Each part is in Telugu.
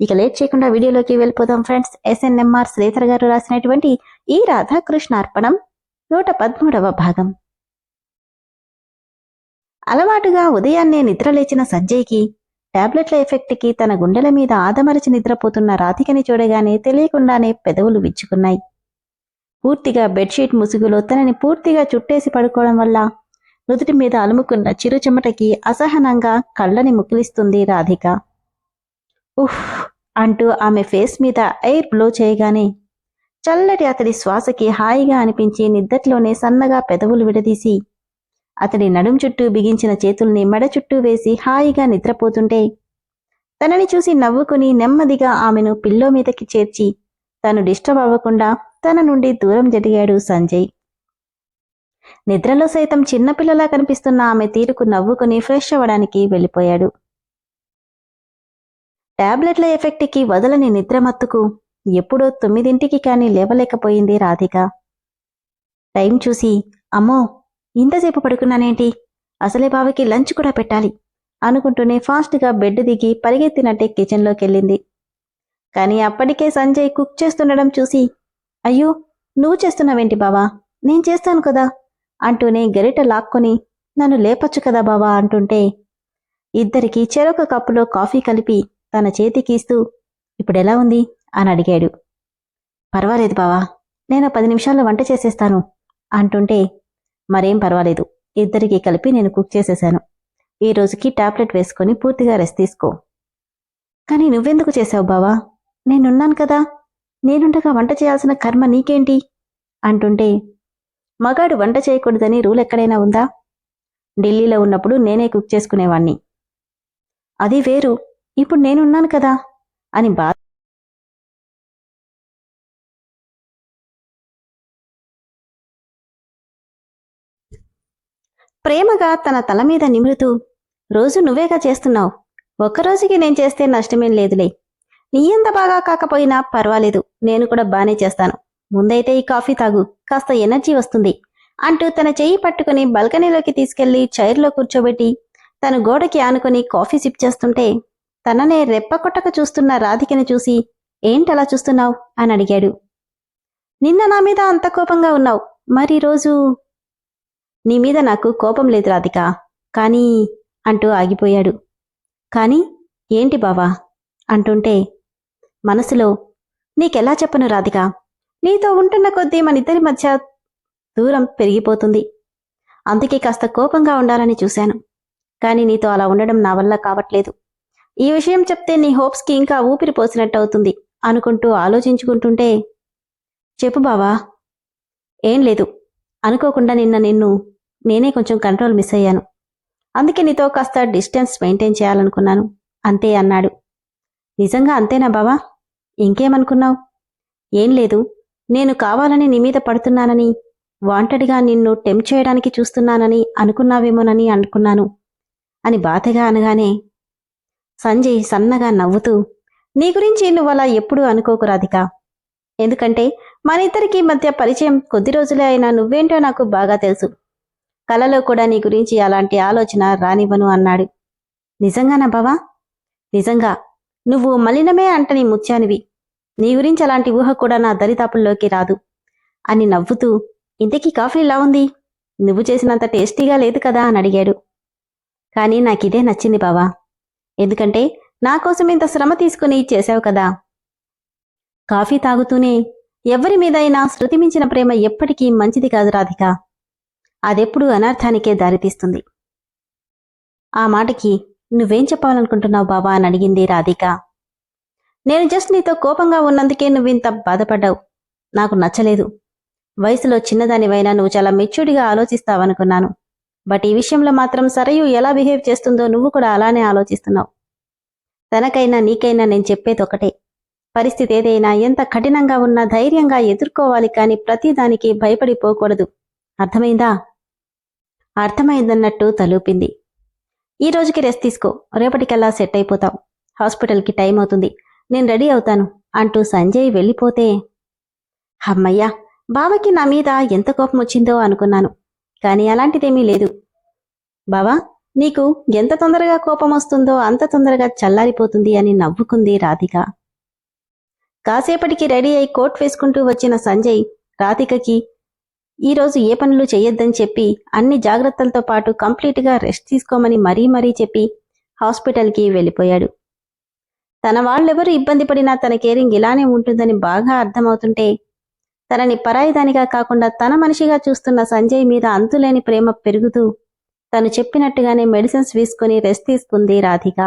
ఇక లేట్ చేయకుండా వీడియోలోకి వెళ్ళిపోదాం ఫ్రెండ్స్. ఎస్ఎన్ఎంఆర్ శ్రీధర్ గారు రాసినటువంటి ఈ రాధాకృష్ణ అర్పణం నూట పదమూడవ భాగం. అలవాటుగా ఉదయాన్నే నిద్రలేచిన సంజయ్కి టాబ్లెట్ల ఎఫెక్ట్కి తన గుండెల మీద ఆదమరచి నిద్రపోతున్న రాధికని చూడగానే తెలియకుండానే పెదవులు విచ్చుకున్నాయి. పూర్తిగా బెడ్షీట్ ముసుగులో తనని పూర్తిగా చుట్టేసి పడుకోవడం వల్ల నుదుటి మీద అలుముకున్న చిరు చెమటకి అసహనంగా కళ్ళని ముకిలిస్తుంది రాధిక. ఉఫ్ అంటూ ఆమె ఫేస్ మీద ఎయిర్ బ్లో చేయగానే చల్లటి అతడి శ్వాసకి హాయిగా అనిపించి నిద్దట్లోనే సన్నగా పెదవులు విడదీసి అతడి నడుం చుట్టూ బిగించిన చేతుల్ని మెడ చుట్టూ వేసి హాయిగా నిద్రపోతుంటే తనని చూసి నవ్వుకుని నెమ్మదిగా ఆమెను పిల్లో మీదకి చేర్చి తను డిస్టర్బ్ అవ్వకుండా తన నుండి దూరం జరిగాడు సంజయ్. నిద్రలో సైతం చిన్నపిల్లలా కనిపిస్తున్న ఆమె తీరుకు నవ్వుకుని ఫ్రెష్ అవ్వడానికి వెళ్ళిపోయాడు. టాబ్లెట్ల ఎఫెక్ట్కి వదలని నిద్రమత్తుకు ఎప్పుడో తొమ్మిదింటికి కాని లేవలేకపోయింది రాధిక. టైం చూసి అమ్మో ఇంతసేపు పడుకున్నానేంటి? అసలే బావకి లంచ్ కూడా పెట్టాలి అనుకుంటూనే ఫాస్ట్గా బెడ్ దిగి పరిగెత్తినట్టే కిచెన్లోకి వెళ్ళింది కానీ అప్పటికే సంజయ్ కుక్ చేస్తుండడం చూసి అయ్యో నువ్వు చేస్తున్నావేంటి బావా? నేను చేస్తాను కదా? అంటూనే గరిట లాక్కొని నన్ను లేపొచ్చు కదా బావా? అంటుంటే ఇద్దరికి చెరొక కప్పులో కాఫీ కలిపి తన చేతికిస్తూ ఇప్పుడెలా ఉంది? అని అడిగాడు. పర్వాలేదు బావా నేను పది నిమిషాల్లో వంట చేసేస్తాను అంటుంటే మరేం పర్వాలేదు ఇద్దరికి కలిపి నేను కుక్ చేసేశాను. ఈ రోజుకి టాబ్లెట్ వేసుకొని పూర్తిగా రెస్ట్ తీసుకో. కానీ నువ్వెందుకు చేశావు బావా? నేనున్నాను కదా నేనుండగా వంట చేయాల్సిన కర్మ నీకేంటి? అంటుంటే మగాడు వంట చేయకూడదని రూల్ ఎక్కడైనా ఉందా? ఢిల్లీలో ఉన్నప్పుడు నేనే కుక్ చేసుకునేవాణ్ణి. అది వేరు ఇప్పుడు నేనున్నాను కదా? అని బాధ ప్రేమగా తన తల మీద నిమురుతూ రోజు నువ్వేగా చేస్తున్నావు? ఒక్కరోజుకి నేను చేస్తే నష్టమేం లేదులే. నీ ఎంత బాగా కాకపోయినా పర్వాలేదు నేను కూడా బానే చేస్తాను. ముందైతే ఈ కాఫీ తాగు కాస్త ఎనర్జీ వస్తుంది అంటూ తన చెయ్యి పట్టుకుని బల్కనీలోకి తీసుకెళ్ళి చైర్లో కూర్చోబెట్టి తను గోడకి ఆనుకొని కాఫీ సిప్ చేస్తుంటే తననే రెప్పకొట్టక చూస్తున్న రాధికని చూసి ఏంటలా చూస్తున్నావు? అని అడిగాడు. నిన్న నా మీద అంత కోపంగా ఉన్నావు. మరి రోజు నీ మీద నాకు కోపం లేదు రాధిక. కానీ అంటూ ఆగిపోయాడు. కానీ ఏంటి బావా అంటుంటే మనసులో నీకెలా చెప్పను రాధిక? నీతో ఉంటున్న కొద్దీ మనిద్దరి మధ్య దూరం పెరిగిపోతుంది. అందుకే కాస్త కోపంగా ఉండాలని చూశాను. కానీ నీతో అలా ఉండడం నా వల్ల కావట్లేదు. ఈ విషయం చెప్తే నీ హోప్స్కి ఇంకా ఊపిరి పోసినట్టు అవుతుంది అనుకుంటూ ఆలోచించుకుంటుంటే చెప్పు బావా ఏం లేదు. అనుకోకుండా నిన్న నిన్ను నేనే కొంచెం కంట్రోల్ మిస్ అయ్యాను. అందుకే నీతో కాస్త డిస్టెన్స్ మెయింటైన్ చేయాలనుకున్నాను. అంతే అన్నాడు. నిజంగా అంతేనా బావా? ఇంకేమనుకున్నావు? ఏం లేదు. నేను కావాలని నీ మీద పడుతున్నానని వాంటెడ్గా నిన్ను టెంప్ చేయడానికి చూస్తున్నానని అనుకున్నావేమోనని అనుకున్నాను. అని బాధగా అనగానే సంజయ్ సన్నగా నవ్వుతూ నీ గురించి నువ్వు అలా ఎప్పుడూ అనుకోకు రాధిక. ఎందుకంటే మన ఇద్దరికి మధ్య పరిచయం కొద్ది రోజులే అయినా నువ్వేంటో నాకు బాగా తెలుసు. కలలో కూడా నీ గురించి అలాంటి ఆలోచన రానివ్వను అన్నాడు. నిజంగానా బావా? నిజంగా. నువ్వు మలినమే అంటని ముత్యానివి నీ గురించి అలాంటి ఊహ కూడా నా దరిదాపుల్లోకి రాదు అని నవ్వుతూ ఇంతకీ కాఫీ ఇలా ఉంది? నువ్వు చేసినంత టేస్టీగా లేదు కదా అని అడిగాడు. కానీ నాకిదే నచ్చింది బావా. ఎందుకంటే నా కోసం ఇంత శ్రమ తీసుకుని చేశావు కదా. కాఫీ తాగుతూనే ఎవరి మీదైనా శృతి మించిన ప్రేమ ఎప్పటికీ మంచిది కాదు రాధిక. అదెప్పుడు అనర్థానికే దారితీస్తుంది ఆ మాటకి నువ్వేం చెప్పాలనుకుంటున్నావు బావా అని అడిగింది రాధిక. నేను జస్ట్ నీతో కోపంగా ఉన్నందుకే నువ్వింత బాధపడ్డావు. నాకు నచ్చలేదు. వయసులో చిన్నదానివైనా నువ్వు చాలా మెచ్యూర్డ్గా ఆలోచిస్తావనుకున్నాను. బట్ ఈ విషయంలో మాత్రం సరయు ఎలా బిహేవ్ చేస్తుందో నువ్వు కూడా అలానే ఆలోచిస్తున్నావు. తనకైనా నీకైనా నేను చెప్పేది ఒకటే. పరిస్థితి ఏదైనా ఎంత కఠినంగా ఉన్నా ధైర్యంగా ఎదుర్కోవాలి కాని ప్రతిదానికి భయపడిపోకూడదు. అర్థమైందా? అర్థమైందన్నట్టు తలూపింది. ఈ రోజుకి రెస్ట్ తీసుకో. రేపటికల్లా సెట్ అయిపోతావు. హాస్పిటల్కి టైం అవుతుంది. నేను రెడీ అవుతాను అంటూ సంజయ్ వెళ్ళిపోతే అమ్మయ్యా బావకి నా మీద ఎంత కోపం వచ్చిందో అనుకున్నాను. కానీ అలాంటిదేమీ లేదు. బావా నీకు ఎంత తొందరగా కోపం వస్తుందో అంత తొందరగా చల్లారిపోతుంది అని నవ్వుకుంది రాధిక. కాసేపటికి రెడీ అయి కోట్ వేసుకుంటూ వచ్చిన సంజయ్ రాధికకి ఈరోజు ఏ పనులు చెయ్యొద్దని చెప్పి అన్ని జాగ్రత్తలతో పాటు కంప్లీట్గా రెస్ట్ తీసుకోమని మరీ మరీ చెప్పి హాస్పిటల్కి వెళ్ళిపోయాడు. తన వాళ్ళెవరు ఇబ్బంది పడినా తన కేరింగ్ ఇలానే ఉంటుందని బాగా అర్థమవుతుంటే తనని పరాయిదానిగా కాకుండా తన మనిషిగా చూస్తున్న సంజయ్ మీద అంతులేని ప్రేమ పెరుగుతూ తను చెప్పినట్టుగానే మెడిసిన్స్ వేసుకుని రెస్ట్ తీసుకుంది రాధిక.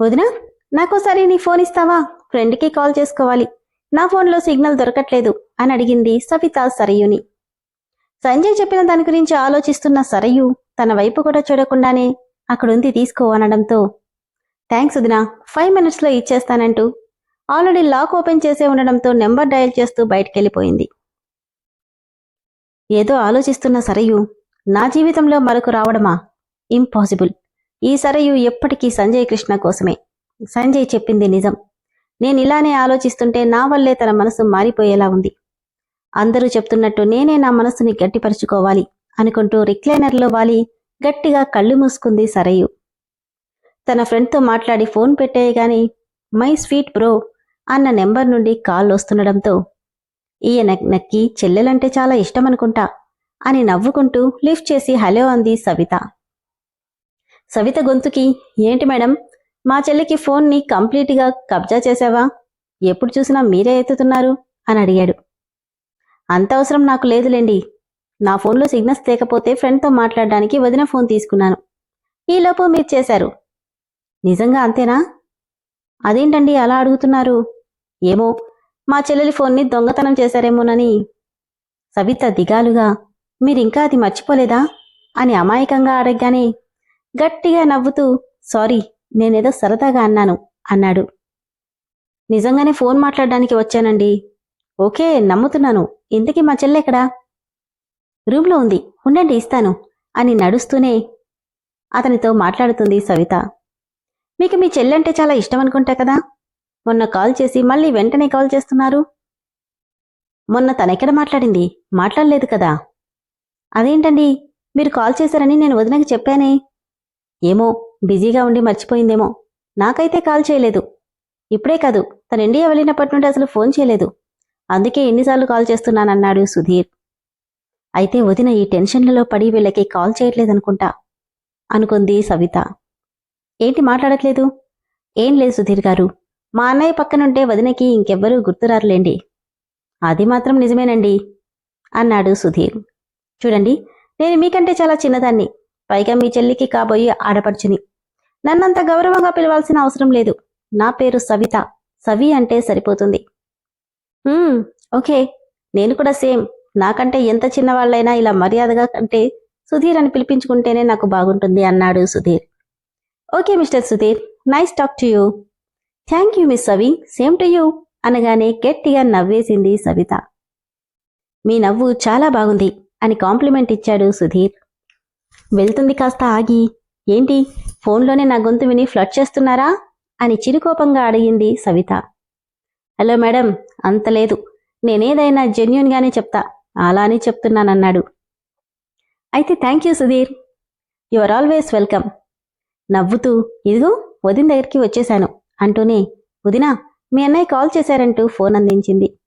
వదినా నాకోసారి నీ ఫోన్ ఇస్తావా? ఫ్రెండ్కి కాల్ చేసుకోవాలి. నా ఫోన్లో సిగ్నల్ దొరకట్లేదు అని అడిగింది సవిత సరయుని. సంజయ్ చెప్పిన దాని గురించి ఆలోచిస్తున్న సరయు తన వైపు కూడా చూడకుండానే అక్కడుంది తీసుకో అనడంతో థ్యాంక్స్ వదిన ఫైవ్ మినిట్స్లో ఇచ్చేస్తానంటూ ఆల్రెడీ లాక్ ఓపెన్ చేసే ఉండడంతో నెంబర్ డయల్ చేస్తూ బయటికెళ్ళిపోయింది. ఏదో ఆలోచిస్తున్న సరయు నా జీవితంలో మరొక రావడమా? ఇంపాసిబుల్. ఈ సరయు ఎప్పటికీ సంజయ్ కృష్ణ కోసమే. సంజయ్ చెప్పింది నిజం. నేను ఇలానే ఆలోచిస్తుంటే నా వల్లే తన మనసు మారిపోయేలా ఉంది. అందరూ చెప్తున్నట్టు నేనే నా మనసుని గట్టిపరుచుకోవాలి అనుకుంటూ రిక్లైనర్లో వాలి గట్టిగా కళ్ళు మూసుకుంది సరయు. తన ఫ్రెండ్తో మాట్లాడి ఫోన్ పెట్టేయగాని మై స్వీట్ బ్రో అన్న నెంబర్ నుండి కాల్ వస్తుండడంతో ఈయన నక్కి చెల్లెలంటే చాలా ఇష్టమనుకుంటా అని నవ్వుకుంటూ లిఫ్ట్ చేసి హలో అంది సవిత. సవిత గొంతుకి ఏంటి మేడం? మా చెల్లికి ఫోన్ని కంప్లీట్గా కబ్జా చేశావా? ఎప్పుడు చూసినా మీరే ఎత్తుతున్నారు? అని అడిగాడు. అంత అవసరం నాకు లేదులేండి. నా ఫోన్లో సిగ్నల్స్ లేకపోతే ఫ్రెండ్తో మాట్లాడడానికి వదిన ఫోన్ తీసుకున్నాను. ఈలోపు మీరు చేశారు. నిజంగా అంతేనా? అదేంటండి అలా అడుగుతున్నారు? ఏమో మా చెల్లెలి ఫోన్ని దొంగతనం చేశారేమోనని. సవిత దిగాలుగా మీరింకా అది మర్చిపోలేదా? అని అమాయకంగా అడగగానే గట్టిగా నవ్వుతూ సారీ నేనేదో సరదాగా అన్నాను అన్నాడు. నిజంగానే ఫోన్ మాట్లాడడానికి వచ్చానండి. ఓకే నమ్ముతున్నాను. ఇంతకీ మా చెల్లెక్కడా రూమ్లో ఉంది. ఉండండి ఇస్తాను అని నడుస్తూనే అతనితో మాట్లాడుతుంది సవిత. మీకు మీ చెల్లెంటే చాలా ఇష్టం అనుకుంటా కదా? మొన్న కాల్ చేసి మళ్ళీ వెంటనే కాల్ చేస్తున్నారు? మొన్న తనెక్కడ మాట్లాడింది? మాట్లాడలేదు కదా. అదేంటండి? మీరు కాల్ చేశారని నేను వదినకి చెప్పానే. ఏమో బిజీగా ఉండి మర్చిపోయిందేమో. నాకైతే కాల్ చేయలేదు. ఇప్పుడే కాదు తన ఇండియా వెళ్ళినప్పటి నుండి అసలు ఫోన్ చేయలేదు. అందుకే ఎన్నిసార్లు కాల్ చేస్తున్నానన్నాడు సుధీర్. అయితే వదిన ఈ టెన్షన్లలో పడి వీళ్ళకి కాల్ చేయట్లేదనుకుంటా అనుకుంది సవిత. ఏంటి మాట్లాడట్లేదు? ఏం లేదు సుధీర్ గారు. మా అన్నయ్య పక్కనుంటే వదినకి ఇంకెవ్వరూ గుర్తురారులేండి. అది మాత్రం నిజమేనండి అన్నాడు సుధీర్. చూడండి నేను మీకంటే చాలా చిన్నదాన్ని. పైగా మీ చెల్లికి కాబోయే ఆడపడుచుని. నన్నంత గౌరవంగా పిలవాల్సిన అవసరం లేదు. నా పేరు సవిత. సవి అంటే సరిపోతుంది. ఓకే. నేను కూడా సేమ్. నాకంటే ఎంత చిన్నవాళ్ళైనా ఇలా మర్యాదగా అంటే సుధీర్ అని పిలిపించుకుంటేనే నాకు బాగుంటుంది అన్నాడు Sudheer. Okay mister Sudheer. Nice talk to you. Thank you miss Savi same to you అనగానే గట్టిగా నవ్వేసింది సవిత. మీ నవ్వు చాలా బాగుంది అని కాంప్లిమెంట్ ఇచ్చాడు సుధీర్. వెళ్తుంది కాస్త ఆగి ఏంటి ఫోన్లోనే నా గొంతు విని ఫ్లడ్ చేస్తున్నారా? అని చిరుకోపంగా అడిగింది సవిత. హలో మేడం అంత లేదు. నేనేదైనా జెన్యున్గానే చెప్తా అలా అని చెప్తున్నానన్నాడు. అయితే thank you Sudheer. You are always welcome. నవ్వుతూ ఇదిగో వదిన దగ్గరికి వచ్చేశాను. అంటూనే వదినా మీ అన్నయ్య కాల్ చేశారంటూ ఫోన్ అందించింది.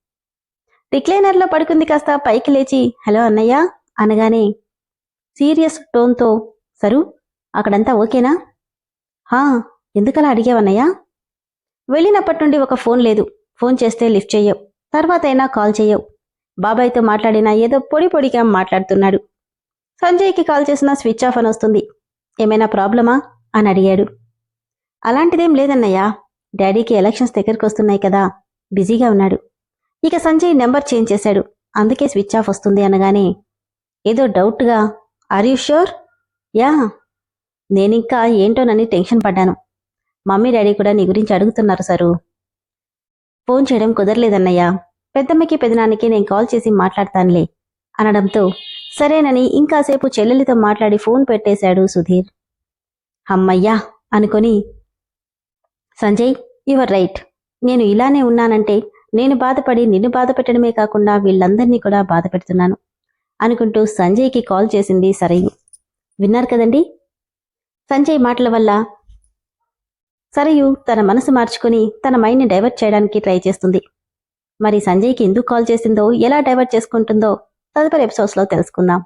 రిక్లైనర్లో పడుకుంది కాస్త పైకి లేచి హలో అన్నయ్య అనగానే సీరియస్ టోన్తో సరు అక్కడంతా ఓకేనా? హా ఎందుకలా అడిగావన్నయ్యా వెళ్ళినప్పటి నుండి ఒక ఫోన్ లేదు. ఫోన్ చేస్తే లిఫ్ట్ చెయ్యవు. తర్వాత అయినా కాల్ చేయవు బాబాయ్తో మాట్లాడినా ఏదో పొడి పొడిగా మాట్లాడుతున్నాడు. సంజయ్కి కాల్ చేసినా స్విచ్ ఆఫ్ అని వస్తుంది. ఏమైనా ప్రాబ్లమా? అని అడిగాడు. అలాంటిదేం లేదన్నయ్యా. డాడీకి ఎలక్షన్స్ దగ్గరకు వస్తున్నాయి కదా బిజీగా ఉన్నాడు. ఇక సంజయ్ నెంబర్ చేంజ్ చేశాడు. అందుకే స్విచ్ ఆఫ్ వస్తుంది అనగానే ఏదో డౌట్గా ఆర్ యూ ష్యూర్ యా. నేనింకా ఏంటోనని టెన్షన్ పడ్డాను. మమ్మీ డాడీ కూడా నీ గురించి అడుగుతున్నారు సరు. ఫోన్ చేయడం కుదరలేదన్నయ్యా. పెద్దమ్మకి పెదనానికి నేను కాల్ చేసి మాట్లాడతానులే అనడంతో సరేనని ఇంకాసేపు చెల్లెలితో మాట్లాడి ఫోన్ పెట్టేశాడు సుధీర్. అమ్మయ్యా అనుకొని సంజయ్ యువర్ రైట్ నేను ఇలానే ఉన్నానంటే నేను బాధపడి నిన్ను బాధ పెట్టడమే కాకుండా వీళ్ళందరినీ కూడా బాధ పెడుతున్నాను అనుకుంటూ సంజయ్కి కాల్ చేసింది సరయు. విన్నారు కదండి? సంజయ్ మాటల వల్ల సరయు తన మనసు మార్చుకుని తన మైండ్ని డైవర్ట్ చేయడానికి ట్రై చేస్తుంది. మరి సంజయ్కి ఎందుకు కాల్ చేసిందో ఎలా డైవర్ట్ చేసుకుంటుందో తదుపరి ఎపిసోడ్స్లో తెలుసుకుందాం.